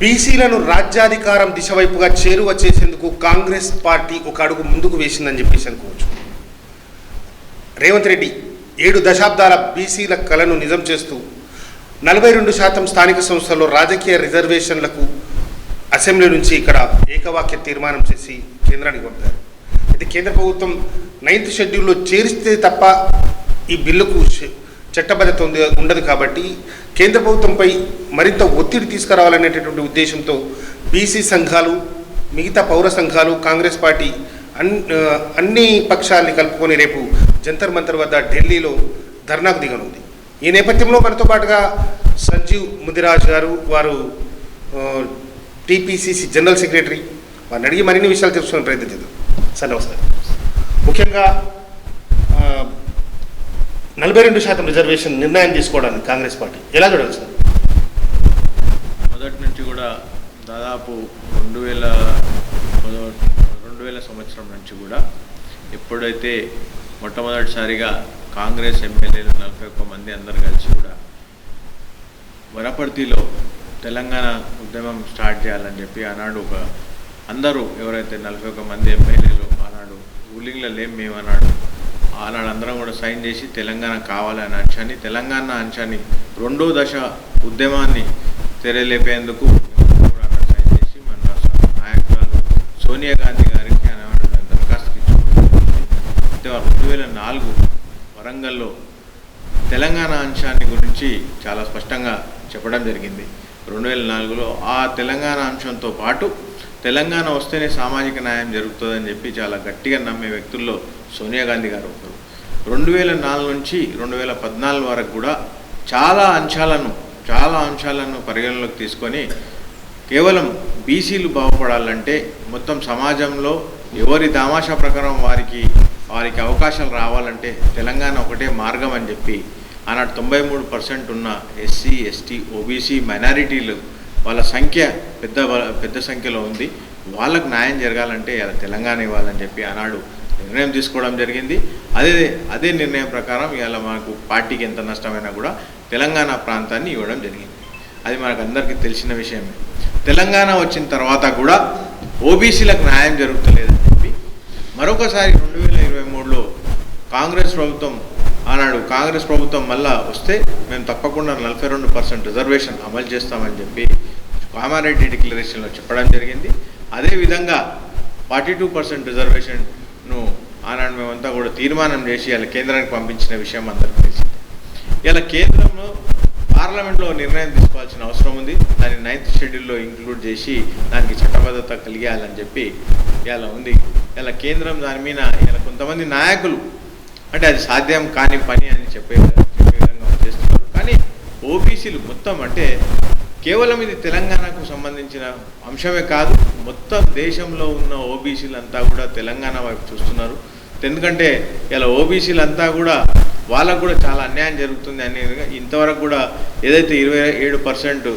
బీసీలను రాజ్యాధికారం దిశ వైపుగా చేరువ చేసేందుకు కాంగ్రెస్ పార్టీ ఒక అడుగు ముందుకు వేసిందని చెప్పేసి అనుకోవచ్చు. రేవంత్ రెడ్డి ఏడు దశాబ్దాల బీసీల కలను నిజం చేస్తూ నలభై రెండు శాతం స్థానిక సంస్థల్లో రాజకీయ రిజర్వేషన్లకు అసెంబ్లీ నుంచి ఇక్కడ ఏకవాక్య తీర్మానం చేసి కేంద్రానికి పంపారు. అయితే కేంద్ర ప్రభుత్వం నైన్త్ షెడ్యూల్లో చేరిస్తే తప్ప ఈ బిల్లుకు చట్టబద్ధత ఉంది ఉండదు కాబట్టి కేంద్ర ప్రభుత్వంపై మరింత ఒత్తిడి తీసుకురావాలనేటటువంటి ఉద్దేశంతో బీసీ సంఘాలు మిగతా పౌర సంఘాలు కాంగ్రెస్ పార్టీ అన్ అన్ని పక్షాలని కలుపుకొని రేపు జంతర్ మంతర్ వద్ద ఢిల్లీలో ధర్నాకు దిగనుంది. ఈ నేపథ్యంలో మనతో పాటుగా సంజీవ్ ముదిరాజ్ గారు వారు టీపీసీసీ జనరల్ సెక్రటరీ. వారిని అడిగి మరిన్ని విషయాలు తెలుసుకునే ప్రయత్నం చేద్దాం. సార్ నమస్కారం. ముఖ్యంగా నలభై రెండు శాతం రిజర్వేషన్ నిర్ణయం తీసుకోవడానికి కాంగ్రెస్ పార్టీ. ఎలా చూడాలి సార్? మొదటి నుంచి కూడా దాదాపు రెండు వేల రెండు వేల సంవత్సరం నుంచి కూడా ఎప్పుడైతే మొట్టమొదటిసారిగా కాంగ్రెస్ ఎమ్మెల్యేలు నలభై ఒక్క మంది అందరు కలిసి కూడా వరపర్తిలో తెలంగాణ ఉద్యమం స్టార్ట్ చేయాలని చెప్పి ఆనాడు ఒక అందరూ ఎవరైతే నలభై ఒక్క మంది ఎమ్మెల్యేలు ఆనాడు రూలింగ్లలో లేం మేము ఆనాడందరం కూడా సైన్ చేసి తెలంగాణ కావాలనే అంశాన్ని తెలంగాణ అంశాన్ని రెండో దశ ఉద్యమాన్ని తెరలేపేందుకు సైన్ చేసి మన రాష్ట్ర నాయకురాలు సోనియా గాంధీ గారికి దరఖాస్తు ఇచ్చుకోవడం రెండు వేల నాలుగు వరంగల్లో తెలంగాణ అంశాన్ని గురించి చాలా స్పష్టంగా చెప్పడం జరిగింది. రెండు వేల నాలుగులో ఆ తెలంగాణ అంశంతో పాటు తెలంగాణ వస్తేనే సామాజిక న్యాయం జరుగుతుందని చెప్పి చాలా గట్టిగా నమ్మే వ్యక్తుల్లో సోనియా గాంధీ గారు ఒకరు. రెండు వేల నాలుగు నుంచి రెండు వేల పద్నాలుగు వరకు కూడా చాలా అంశాలను చాలా అంశాలను పరిగణలోకి తీసుకొని కేవలం బీసీలు బాగుపడాలంటే మొత్తం సమాజంలో ఎవరి దామాషా ప్రకారం వారికి వారికి అవకాశాలు రావాలంటే తెలంగాణ ఒకటే మార్గం అని చెప్పి ఆనాడు తొంభై మూడు పర్సెంట్ ఉన్న ఎస్సీ ఎస్టీ ఓబీసీ మైనారిటీలు వాళ్ళ సంఖ్య పెద్ద పెద్ద సంఖ్యలో ఉంది. వాళ్ళకు న్యాయం జరగాలంటే ఇలా తెలంగాణ ఇవ్వాలని చెప్పి ఆనాడు నిర్ణయం తీసుకోవడం జరిగింది. అదే అదే నిర్ణయం ప్రకారం ఇవాళ మనకు పార్టీకి ఎంత నష్టమైనా కూడా తెలంగాణ ప్రాంతాన్ని ఇవ్వడం జరిగింది. అది మనకు అందరికీ తెలిసిన విషయమే. తెలంగాణ వచ్చిన తర్వాత కూడా ఓబీసీలకు న్యాయం జరుగుతలేదని చెప్పి మరొకసారి రెండు వేల ఇరవై మూడులో కాంగ్రెస్ ప్రభుత్వం ఆనాడు కాంగ్రెస్ ప్రభుత్వం మళ్ళా వస్తే మేము తప్పకుండా నలభై రెండు పర్సెంట్ రిజర్వేషన్ అమలు చేస్తామని చెప్పి కామారెడ్డి డిక్లరేషన్లో చెప్పడం జరిగింది. అదేవిధంగా ఫార్టీ టూ పర్సెంట్ రిజర్వేషన్ను ఆనాడు మేమంతా కూడా తీర్మానం చేసి ఇలా కేంద్రానికి పంపించిన విషయం అందరికీ తెలిసింది. ఇలా కేంద్రంలో పార్లమెంట్లో నిర్ణయం తీసుకోవాల్సిన అవసరం ఉంది. దాన్ని నైన్త్ షెడ్యూల్లో ఇంక్లూడ్ చేసి దానికి చట్టబద్ధత కలిగేయాలని చెప్పి ఇలా ఉంది. ఇలా కేంద్రం దాని మీద ఇలా కొంతమంది నాయకులు అంటే అది సాధ్యం కాని పని అని చెప్పే చెప్పే విధంగా చేస్తున్నారు. కానీ ఓబీసీలు మొత్తం అంటే కేవలం ఇది తెలంగాణకు సంబంధించిన అంశమే కాదు మొత్తం దేశంలో ఉన్న ఓబీసీలు అంతా కూడా తెలంగాణ వైపు చూస్తున్నారు. ఎందుకంటే ఇలా ఓబీసీలు అంతా కూడా వాళ్ళకు కూడా చాలా అన్యాయం జరుగుతుంది అనేది ఇంతవరకు కూడా ఏదైతే ఇరవై ఏడు పర్సెంట్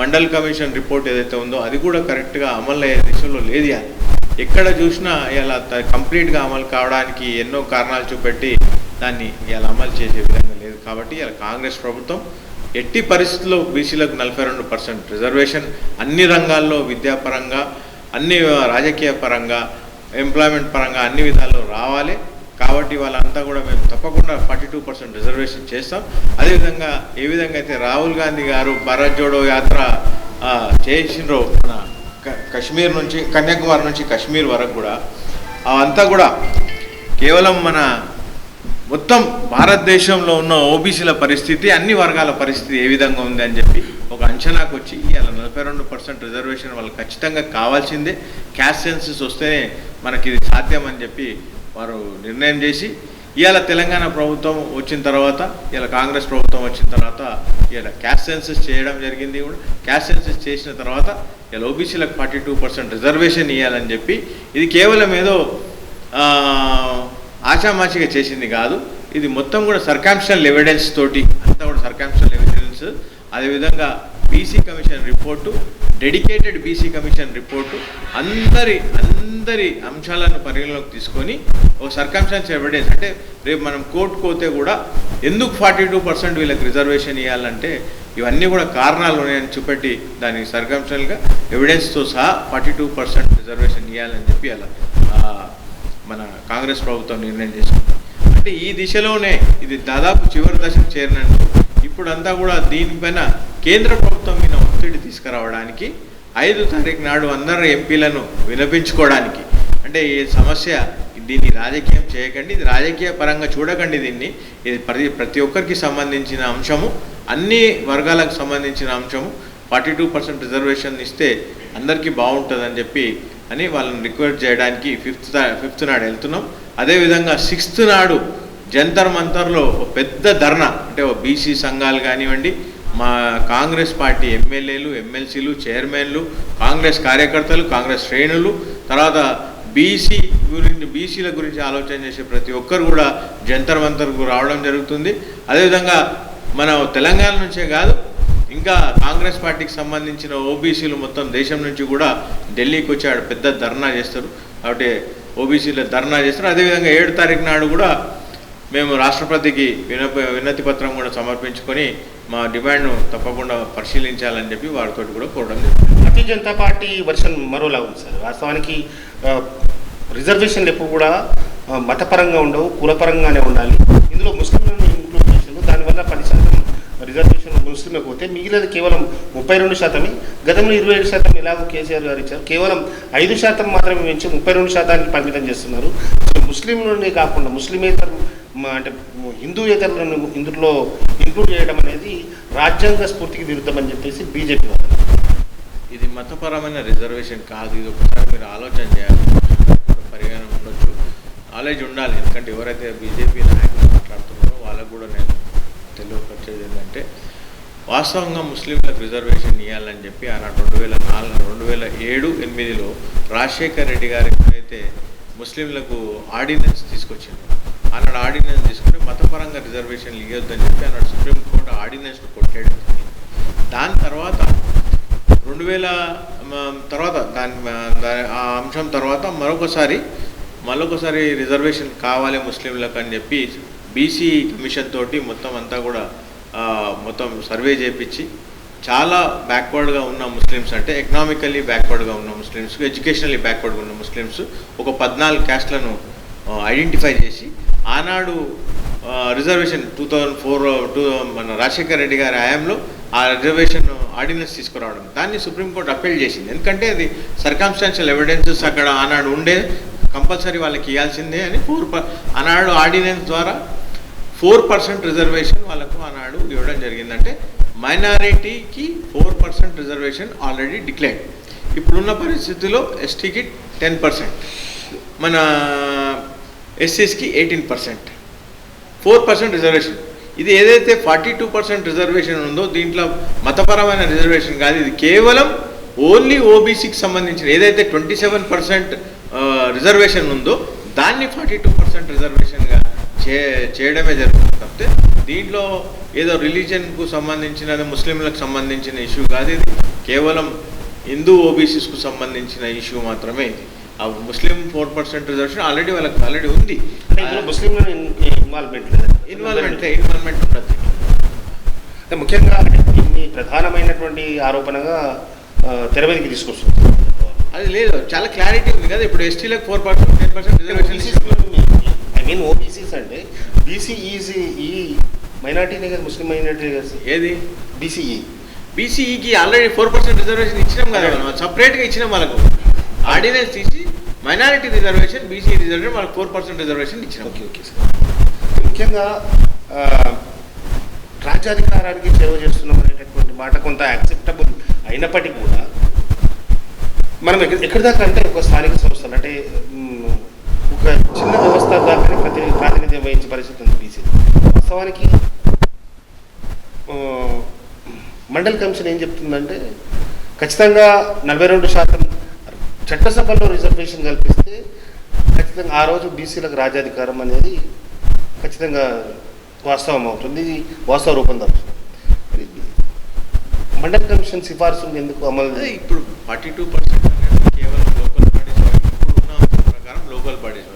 మండల్ కమిషన్ రిపోర్ట్ ఏదైతే ఉందో అది కూడా కరెక్ట్గా అమలు అయ్యే దిశలో లేదు ఎక్కడ చూసినా ఇలా కంప్లీట్గా అమలు కావడానికి ఎన్నో కారణాలు చూపెట్టి దాన్ని ఇలా అమలు చేసే విధంగా లేదు. కాబట్టి ఇలా కాంగ్రెస్ ప్రభుత్వం ఎట్టి పరిస్థితుల్లో బీసీలకు నలభై రెండు పర్సెంట్ రిజర్వేషన్ అన్ని రంగాల్లో విద్యాపరంగా అన్ని రాజకీయ పరంగా ఎంప్లాయ్మెంట్ పరంగా అన్ని విధాల్లో రావాలి. కాబట్టి వాళ్ళంతా కూడా మేము తప్పకుండా ఫార్టీ టూ పర్సెంట్ రిజర్వేషన్ చేస్తాం. అదేవిధంగా ఏ విధంగా అయితే రాహుల్ గాంధీ గారు భారత్ జోడో యాత్ర చేసినో మన కశ్మీర్ నుంచి కన్యాకుమారి నుంచి కశ్మీర్ వరకు కూడా అవంతా కూడా కేవలం మన మొత్తం భారతదేశంలో ఉన్న ఓబీసీల పరిస్థితి అన్ని వర్గాల పరిస్థితి ఏ విధంగా ఉంది అని చెప్పి ఒక అంచనాకు వచ్చి ఇలా నలభై రెండు పర్సెంట్ రిజర్వేషన్ వాళ్ళు ఖచ్చితంగా కావాల్సిందే. క్యాష్ సెన్సెస్ వస్తేనే మనకి ఇది సాధ్యం అని చెప్పి వారు నిర్ణయం చేసి ఇవాళ తెలంగాణ ప్రభుత్వం వచ్చిన తర్వాత ఇలా కాంగ్రెస్ ప్రభుత్వం వచ్చిన తర్వాత ఇలా క్యాష్ సెన్సెస్ చేయడం జరిగింది కూడా. క్యాష్ సెన్సెస్ చేసిన తర్వాత ఇలా ఓబీసీలకు ఫార్టీ టూ పర్సెంట్ రిజర్వేషన్ ఇవ్వాలని చెప్పి ఇది కేవలం ఏదో ఆషామాషిగా చేసింది కాదు. ఇది మొత్తం కూడా సర్కాంప్షనల్ ఎవిడెన్స్ తోటి అంతా కూడా సర్కాంప్షనల్ ఎవిడెన్స్ అదేవిధంగా BC commission report dedicated BC commission report అందరి అందరి అంశాలను పరిగణలోకి తీసుకొని ఒక సర్కమ్స్టాన్స్ ఎవిడెన్స్ అంటే రేపు మనం కోర్టుకు పోతే కూడా ఎందుకు ఫార్టీ టూ పర్సెంట్ వీళ్ళకి రిజర్వేషన్ ఇవ్వాలంటే ఇవన్నీ కూడా కారణాలు ఉన్నాయని చూపెట్టి దానికి సర్కమ్స్టల్గా ఎవిడెన్స్తో సహా ఫార్టీ టూ పర్సెంట్ రిజర్వేషన్ ఇవ్వాలని చెప్పి అలా మన కాంగ్రెస్ ప్రభుత్వం నిర్ణయం చేసుకుంది. అంటే ఈ దిశలోనే ఇది దాదాపు చివరి దశకు చేరినట్టు ఇప్పుడంతా కూడా దీనిపైన కేంద్ర ప్రభుత్వం మీద ఒత్తిడి తీసుకురావడానికి ఐదు తారీఖు నాడు అందరు ఎంపీలను వినిపించుకోవడానికి అంటే ఈ సమస్య దీన్ని రాజకీయం చేయకండి ఇది రాజకీయ పరంగా చూడకండి దీన్ని. ఇది ప్రతి ప్రతి ఒక్కరికి సంబంధించిన అంశము అన్ని వర్గాలకు సంబంధించిన అంశము. ఫార్టీ టూ పర్సెంట్ రిజర్వేషన్ ఇస్తే అందరికీ బాగుంటుందని చెప్పి అని వాళ్ళని రిక్వెస్ట్ చేయడానికి ఫిఫ్త్ ఫిఫ్త్ నాడు వెళ్తున్నాం. అదేవిధంగా సిక్స్త్ నాడు జంతర్ మంతర్లో ఒక పెద్ద ధర్నా అంటే ఓ బీసీ సంఘాలు కానివ్వండి మా కాంగ్రెస్ పార్టీ ఎమ్మెల్యేలు ఎమ్మెల్సీలు చైర్మన్లు కాంగ్రెస్ కార్యకర్తలు కాంగ్రెస్ శ్రేణులు తర్వాత బీసీ గురించి బీసీల గురించి ఆలోచన చేసే ప్రతి ఒక్కరు కూడా జంతర్ మంతర్కు రావడం జరుగుతుంది. అదేవిధంగా మన తెలంగాణ నుంచే కాదు ఇంకా కాంగ్రెస్ పార్టీకి సంబంధించిన ఓబీసీలు మొత్తం దేశం నుంచి కూడా ఢిల్లీకి వచ్చి ఆడ పెద్ద ధర్నా చేస్తారు. కాబట్టి ఓబీసీలు ధర్నా చేస్తారు. అదేవిధంగా ఏడు తారీఖు నాడు కూడా మేము రాష్ట్రపతికి వినప వినతి పత్రం కూడా సమర్పించుకొని మా డిమాండ్ను తప్పకుండా పరిశీలించాలని చెప్పి వారితో కూడా కోరడం జరిగింది. భారతీయ జనతా పార్టీ వర్షన్ మరోలా ఉంది సార్. వాస్తవానికి రిజర్వేషన్లు ఎప్పుడు కూడా మతపరంగా ఉండవు కులపరంగానే ఉండాలి. ఇందులో ముస్లింలను ఇంక్లూడ్ చేసిండు దానివల్ల పది శాతం రిజర్వేషన్ ముస్లింలకు పోతే మిగిలినది కేవలం ముప్పై రెండు శాతమే. గతంలో ఇరవై ఏడు శాతం ఎలాగో కేసీఆర్ గారు ఇచ్చారు. కేవలం ఐదు శాతం మాత్రమే పెంచి ముప్పై రెండు శాతానికి పరిమితం చేస్తున్నారు. సో ముస్లింలనే కాకుండా ముస్లిమేతర అంటే హిందూయేతరులను ఇందులో ఇంక్లూడ్ చేయడం అనేది రాజ్యాంగ స్ఫూర్తికి విరుద్ధమని చెప్పేసి బీజేపీ ఇది మతపరమైన రిజర్వేషన్ కాదు. ఇది ఒకసారి మీరు ఆలోచన చేయాలి. పరిగణన ఉండొచ్చు. నాలెడ్జ్ ఉండాలి. ఎందుకంటే ఎవరైతే బీజేపీ నాయకులు మాట్లాడుతున్నారో వాళ్ళకు కూడా నేను తెలియపరిచేది ఏంటంటే వాస్తవంగా ముస్లింలకు రిజర్వేషన్ ఇవ్వాలని చెప్పి ఆనాడు రెండు వేల నాలుగు రెండు వేల ఏడు ఎనిమిదిలో రాజశేఖర్ రెడ్డి గారు ఎప్పుడైతే ముస్లింలకు ఆర్డినెన్స్ తీసుకొచ్చింది ఆనాడు ఆర్డినెన్స్ తీసుకుని మతపరంగా రిజర్వేషన్లు ఇవ్వద్దని చెప్పి ఆనాడు సుప్రీంకోర్టు ఆర్డినెన్స్ను కొట్టేయడం జరిగింది. దాని తర్వాత రెండు వేల తర్వాత దాని ఆ అంశం తర్వాత మరొకసారి మరొకసారి రిజర్వేషన్ కావాలి ముస్లింలకు అని చెప్పి బీసీ కమిషన్ తోటి మొత్తం అంతా కూడా మొత్తం సర్వే చేయించి చాలా బ్యాక్వర్డ్గా ఉన్న ముస్లిమ్స్ అంటే ఎకనామికల్లీ బ్యాక్వర్డ్గా ఉన్న ముస్లిమ్స్ ఎడ్యుకేషనల్లీ బ్యాక్వర్డ్గా ఉన్న ముస్లిమ్స్ ఒక పద్నాలుగు క్యాస్ట్లను ఐడెంటిఫై చేసి ఆనాడు reservation two thousand four two మన రాజశేఖర్ రెడ్డి గారి హయాంలో ఆ రిజర్వేషన్ ఆర్డినెన్స్ తీసుకురావడం. దాన్ని సుప్రీంకోర్టు అప్పీల్ చేసింది. ఎందుకంటే అది సర్కమ్స్టాన్షియల్ ఎవిడెన్సెస్ అక్కడ ఆనాడు ఉండే కంపల్సరీ వాళ్ళకి ఇవ్వాల్సిందే అని ఫోర్ ఆనాడు ఆర్డినెన్స్ ద్వారా ఫోర్ పర్సెంట్ రిజర్వేషన్ వాళ్ళకు ఆనాడు ఇవ్వడం జరిగిందంటే మైనారిటీకి four percent reservation already declared. ఇప్పుడున్న పరిస్థితిలో ఎస్టీకి టెన్ పర్సెంట్ మన ఎస్సీస్కి eighteen percent. Four percent reservation. ఇది ఏదైతే ఫార్టీ టూ పర్సెంట్ రిజర్వేషన్ ఉందో దీంట్లో మతపరమైన రిజర్వేషన్ కాదు ఇది కేవలం ఓన్లీ ఓబీసీకి సంబంధించిన ఏదైతే ట్వంటీ సెవెన్ పర్సెంట్ రిజర్వేషన్ ఉందో దాన్ని ఫార్టీ టూ పర్సెంట్ రిజర్వేషన్గా చే చేయడమే జరుగుతుంది తప్పితే దీంట్లో ఏదో రిలీజన్కు సంబంధించిన ముస్లింలకు సంబంధించిన ఇష్యూ కాదు ఇది. కేవలం హిందూ ఓబీసీస్కు సంబంధించిన ఇష్యూ మాత్రమే ఇది. ఆ Muslim four percent reservation already వాళ్ళకి ఆల్రెడీ ఉంది. ఇన్వాల్వ్మెంట్ ఇన్వాల్వ్మెంట్ ఇన్వాల్వ్మెంట్ ఉండదు అంటే ముఖ్యంగా ప్రధానమైనటువంటి ఆరోపణగా తెర మీదకి తీసుకొస్తుంది. అది లేదు చాలా క్లారిటీ ఉంది కదా. ఇప్పుడు ఎస్టీలకు four percent ten percent reservation అంటే బీసీ ఈజీ ఈ మైనార్టీనే కదా ముస్లిం మైనార్టీ కదా ఏది? బీసీఈ బీసీఈకి ఆల్రెడీ ఫోర్ పర్సెంట్ రిజర్వేషన్ ఇచ్చినాం కదా మనం. సపరేట్గా ఇచ్చినాం వాళ్ళకు. ఆర్డినెన్స్ తీసి మైనారిటీ రిజర్వేషన్ బీసీ రిజర్వేషన్ వాళ్ళకి ఫోర్ పర్సెంట్ రిజర్వేషన్ ఇచ్చినాం. ఓకే ఓకే సార్ ముఖ్యంగా రాజ్యాధికారానికి సేవ చేస్తున్నాం అనేటటువంటి మాట కొంత యాక్సెప్టబుల్ అయినప్పటికీ కూడా మనం ఎక్కడ ఎక్కడి దాకా అంటే ఒక స్థానిక సంస్థలు అంటే ఒక చిన్న వ్యవస్థ ప్రతి ప్రాతినిధ్యం వహించే పరిస్థితి ఉంది బీసీ వాస్తవానికి మండల్ కమిషన్ ఏం చెప్తుందంటే ఖచ్చితంగా నలభై రెండు శాతం చట్టసభలో రిజర్వేషన్ కల్పిస్తే ఖచ్చితంగా ఆ రోజు బీసీలకు రాజ్యాధికారం అనేది ఖచ్చితంగా వాస్తవం అవుతుంది ఇది వాస్తవ రూపం దాల్చుతుంది మండల్ కమిషన్ సిఫార్సులు ఎందుకు అమలు ఇప్పుడు ఫార్టీ టూ పర్సెంట్ కేవలం లోకల్ బాడీస్ ఇప్పుడు ఉన్న ప్రకారం లోకల్ బాడీస్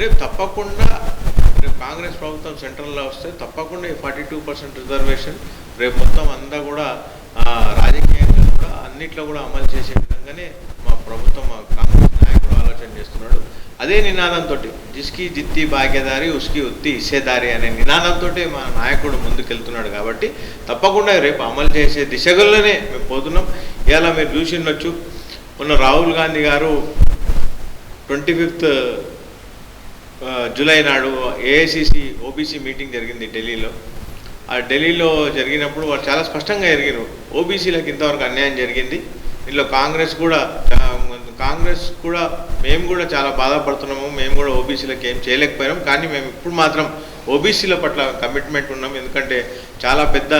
రేపు తప్పకుండా రేపు కాంగ్రెస్ ప్రభుత్వం సెంట్రల్లో వస్తే తప్పకుండా ఈ ఫార్టీ టూ పర్సెంట్ రిజర్వేషన్ రేపు మొత్తం అంతా కూడా రాజకీయంగా కూడా అన్నిట్లో కూడా అమలు చేసే విధంగానే మా ప్రభుత్వం మా కాంగ్రెస్ నాయకుడు ఆలోచన చేస్తున్నాడు. అదే నినాదంతో జిస్కి జిత్తి భాగ్యదారి ఉస్కి ఉత్తి ఇచ్చేదారి అనే నినాదంతో మా నాయకుడు ముందుకెళ్తున్నాడు కాబట్టి తప్పకుండా రేపు అమలు చేసే దిశగల్లోనే మేము పోతున్నాం. ఇలా మీరు చూసి ఉండొచ్చు. మొన్న Rahul Gandhi garu twenty fifth July నాడు ఏఐసిసి ఓబీసీ మీటింగ్ జరిగింది ఢిల్లీలో. ఆ ఢిల్లీలో జరిగినప్పుడు వాళ్ళు చాలా స్పష్టంగా ఎరిగారు. ఓబీసీలకు ఇంతవరకు అన్యాయం జరిగింది. దీనిలో కాంగ్రెస్ కూడా కాంగ్రెస్ కూడా మేము కూడా చాలా బాధపడుతున్నాము. మేము కూడా ఓబీసీలకు ఏం చేయలేకపోయినాం కానీ మేము ఇప్పుడు మాత్రం ఓబీసీల పట్ల కమిట్మెంట్ ఉన్నాం. ఎందుకంటే చాలా పెద్ద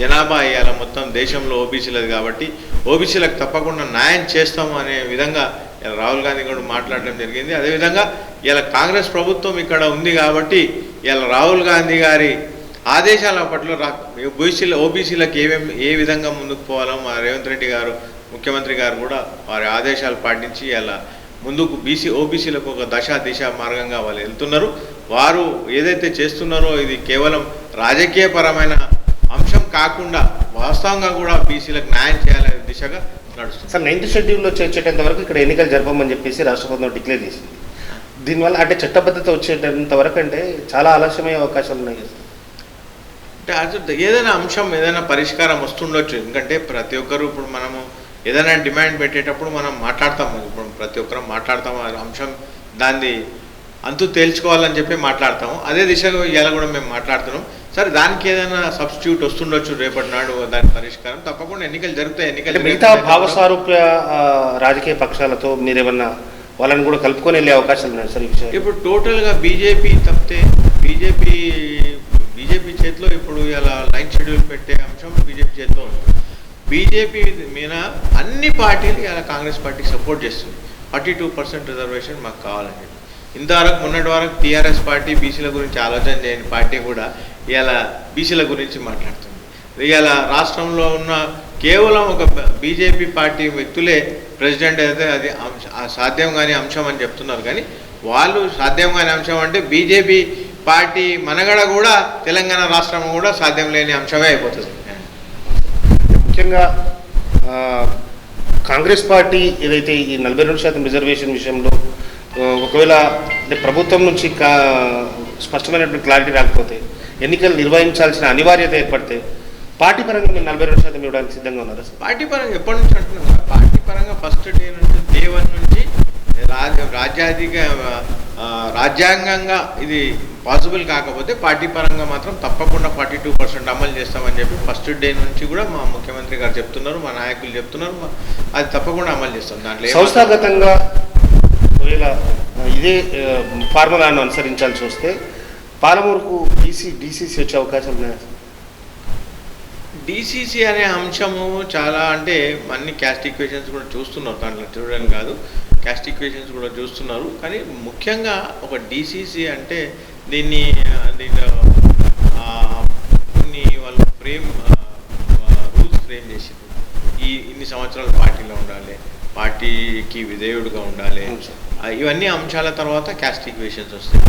జనాభా అయ్యాల మొత్తం దేశంలో ఓబీసీలది కాబట్టి. ఓబీసీలకు తప్పకుండా న్యాయం చేస్తాము అనే విధంగా ఇలా రాహుల్ గాంధీ కూడా మాట్లాడడం జరిగింది. అదేవిధంగా ఇలా కాంగ్రెస్ ప్రభుత్వం ఇక్కడ ఉంది కాబట్టి ఇలా రాహుల్ గాంధీ గారి ఆదేశాల పట్ల రా ఓబీసీల ఓబీసీలకు ఏమేమి ఏ విధంగా ముందుకు పోవాలో మా రేవంత్ రెడ్డి గారు ముఖ్యమంత్రి గారు కూడా వారి ఆదేశాలు పాటించి ఇలా ముందుకు బీసీ ఓబీసీలకు ఒక దశ దిశ మార్గంగా వాళ్ళు వెళ్తున్నారు. వారు ఏదైతే చేస్తున్నారో ఇది కేవలం రాజకీయపరమైన అంశం కాకుండా వాస్తవంగా కూడా బీసీలకు న్యాయం చేయాలనే దిశగా నడుస్తుంది. సార్ నైన్త్ షెడ్యూల్లో చేర్చేటంత వరకు ఇక్కడ ఎన్నికలు జరపమని చెప్పేసి రాష్ట్ర ప్రభుత్వం డిక్లేర్ చేసింది. దీనివల్ల అంటే చట్టబద్ధత వచ్చేటంత వరకు అంటే చాలా ఆలస్యమయ్యే అవకాశాలు ఉన్నాయి. అంటే ఏదైనా అంశం ఏదైనా పరిష్కారం వస్తుండొచ్చు. ఎందుకంటే ప్రతి ఒక్కరు ఇప్పుడు మనము ఏదైనా డిమాండ్ పెట్టేటప్పుడు మనం మాట్లాడతాం ఇప్పుడు ప్రతి ఒక్కరు మాట్లాడతాం ఆ అంశం దాన్ని అంతు తేల్చుకోవాలని చెప్పి మాట్లాడతాము. అదే దిశగా ఇవాళ కూడా మేము మాట్లాడుతున్నాం. సరే దానికి ఏదైనా సబ్స్టిట్యూట్ వస్తుండొచ్చు రేపటి నాడు దాని పరిష్కారం. తప్పకుండా ఎన్నికలు జరుగుతాయి ఎన్నికలు మిగతా భావసారూప్య రాజకీయ పక్షాలతో మీరేమన్నా వాళ్ళని కూడా కలుపుకొని వెళ్ళే అవకాశాలు ఉన్నాయి సార్ ఇప్పుడు టోటల్గా బీజేపీ తప్పితే బీజేపీ బీజేపీ చేతిలో ఇప్పుడు ఇలా లైన్ షెడ్యూల్ పెట్టే అంశం బీజేపీ చేతిలో ఉంది. బీజేపీ మీద అన్ని పార్టీలు ఇలా కాంగ్రెస్ పార్టీకి సపోర్ట్ చేస్తుంది. ఫార్టీ టూ పర్సెంట్ రిజర్వేషన్ మాకు కావాలని చెప్పి. ఇంతవరకు మొన్నటి వరకు టీఆర్ఎస్ పార్టీ బీసీల గురించి ఆలోచన చేయని పార్టీ కూడా ఇవాళ బీసీల గురించి మాట్లాడుతుంది. ఇవాళ రాష్ట్రంలో ఉన్న కేవలం ఒక బీజేపీ పార్టీ వ్యక్తులే ప్రెసిడెంట్ అయితే అది సాధ్యం కాని అంశం అని చెప్తున్నారు. కానీ వాళ్ళు సాధ్యం కాని అంశం అంటే బీజేపీ పార్టీ మనగడ కూడా తెలంగాణ రాష్ట్రం కూడా సాధ్యం లేని అంశమే అయిపోతుంది. ముఖ్యంగా కాంగ్రెస్ పార్టీ ఏదైతే ఈ నలభై రెండు శాతం రిజర్వేషన్ విషయంలో ఒకవేళ అంటే ప్రభుత్వం నుంచి కా స్పష్టమైనటువంటి క్లారిటీ రాకపోతే ఎన్నికలు నిర్వహించాల్సిన అనివార్యత ఏర్పడితే పార్టీ పరంగా మీరు నలభై రెండు శాతం ఇవ్వడానికి సిద్ధంగా ఉన్నారా పార్టీ పరంగా ఎప్పటి నుంచి అంటున్నాం పార్టీ పరంగా ఫస్ట్ డే నుంచి డే వన్ నుంచి రాజ్య రాజ్యాధిక రాజ్యాంగంగా ఇది పాసిబుల్ కాకపోతే పార్టీ పరంగా మాత్రం తప్పకుండా ఫార్టీ టూ పర్సెంట్ అమలు చేస్తామని చెప్పి ఫస్ట్ డే నుంచి కూడా మా ముఖ్యమంత్రి గారు చెప్తున్నారు మా నాయకులు చెప్తున్నారు అది తప్పకుండా అమలు చేస్తాం. దాంట్లో సంస్థాగతంగా ఒకవేళ ఇదే ఫార్ములాను అనుసరించాల్సి వస్తే పాలమూరుకు డీసీ డీసీసీ వచ్చే అవకాశాలు ఉన్నాయా? డిసిసి అనే అంశము చాలా అంటే అన్ని క్యాస్ట్ ఈక్వేషన్స్ కూడా చూస్తున్నారు. దాంట్లో చూడడం కాదు. క్యాస్ట్ ఈక్వేషన్స్ కూడా చూస్తున్నారు. కానీ ముఖ్యంగా ఒక డిసిసి అంటే దీన్ని దీంట్లో కొన్ని వాళ్ళు ఫ్రేమ్ రూల్స్ ఫ్రేమ్ చేసింది ఈ ఇన్ని సంవత్సరాలు పార్టీలో ఉండాలి. పార్టీకి విధేయుడుగా ఉండాలి. ఇవన్నీ అంశాల తర్వాత క్యాస్ట్ ఈక్వేషన్స్ వస్తాయి.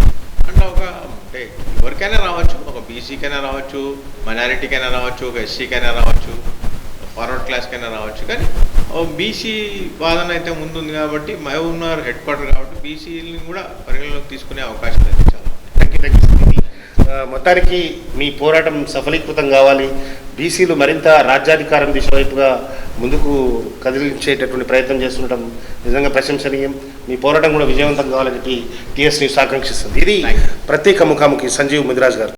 అంటే ఒక అంటే ఎవరికైనా రావచ్చు ఒక బీసీకైనా రావచ్చు మైనారిటీకైనా రావచ్చు ఒక ఎస్సీకైనా రావచ్చు ఫార్వర్డ్ క్లాస్కైనా రావచ్చు. కానీ బీసీ వాదన అయితే ముందుంది కాబట్టి మహబూబ్నగర్ హెడ్ క్వార్టర్ కాబట్టి బీసీని కూడా పరిగణలోకి తీసుకునే అవకాశం అయితే చాలా మొత్తానికి మీ పోరాటం సఫలీకృతం కావాలి. బీసీలు మరింత రాజ్యాధికారం దిశ వైపుగా ముందుకు కదిలించేటటువంటి ప్రయత్నం చేస్తుండటం నిజంగా ప్రశంసనీయం. మీ పోరాటం కూడా విజయవంతం కావాలని చెప్పి టీఎస్ న్యూస్ ఆకాంక్షిస్తుంది ఇది. ప్రత్యేక ముఖాముఖి సంజీవ్ ముదిరాజ్ గారు